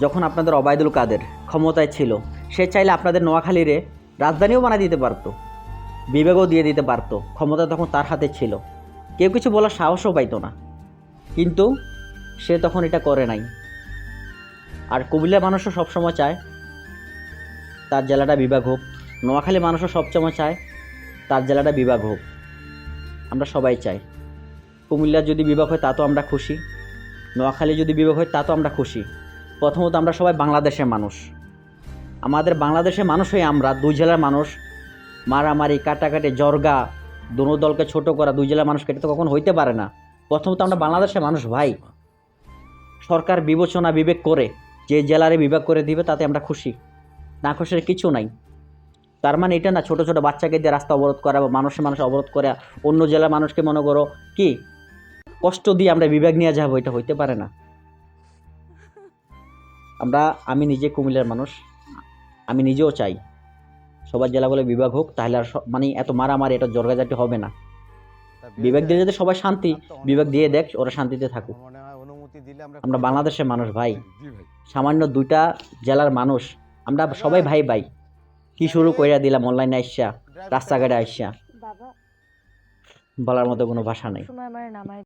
যখন আপনাদের অবায়দুল কাদের ক্ষমতায় ছিল, সে চাইলে আপনাদের নোয়াখালীরে রাজধানীও বানিয়ে দিতে পারতো, বিবেকও দিয়ে দিতে পারতো, ক্ষমতা তখন তার হাতে ছিল। কেউ কিছু বলার সাহসও পাইতো না। কিন্তু সে তখন এটা করে নাই। আর কুমিল্লার মানুষও সবসময় চায়, তার জেলাটা বিভাগ হোক। নোয়াখালী মানুষও সবসময় চায়, তার জেলাটা বিভাগ হোক। আমরা সবাই চাই। কুমিল্লার যদি বিভাগ হয়, তা তো আমরা খুশি। নোয়াখালী যদি বিভাগ হয়, তা তো আমরা খুশি। প্রথমত আমরা সবাই বাংলাদেশের মানুষ। আমাদের বাংলাদেশের মানুষ হয়ে আমরা, দুই জেলার মানুষ। মারামারি, কাটাকাটি জর্গা দোনো দলকে ছোট করা, দুই জেলার মানুষকে, এটা তো কখন হইতে পারে না। প্রথমত আমরা বাংলাদেশের মানুষ ভাই। সরকার বিবেচনা, বিবেক করে, যে জেলারে বিভাগ করে দিবে, তাতে আমরা খুশি। না খুশির কিছু নাই। তার মানে এটা না, ছোট ছোট বাচ্চাকে দিয়ে রাস্তা অবরোধ করা বা মানুষের মানুষ অবরোধ করা, অন্য জেলার মানুষকে মনে করো, কি? কষ্ট দিয়ে আমরা বিভাগ নিয়ে যাব, এটা হইতে পারে না। আমরা আমি নিজে কুমিল্লার মানুষ। আমি নিজেও চাই সবার জেলাগুলো বিভাগ হোক তাহলে আর সব- মানে এত মারামারি এটা জর্গাজাটি হবে না। বিভাগ দিয়ে যদি সবাই শান্তি বিভাগ দিয়ে দেখ ওরা শান্তিতে থাকুক। অনুমতি দিলে আমরা বাংলাদেশের মানুষ ভাই। সামান্য দুইটা জেলার মানুষ। আমরা সবাই ভাই। ভাই কি শুরু কইরা দিলাম অনলাইনে আইসা রাস্তাঘাটে আইসা। বলার মতো কোনো ভাষা নেই। সময় আমার নামায়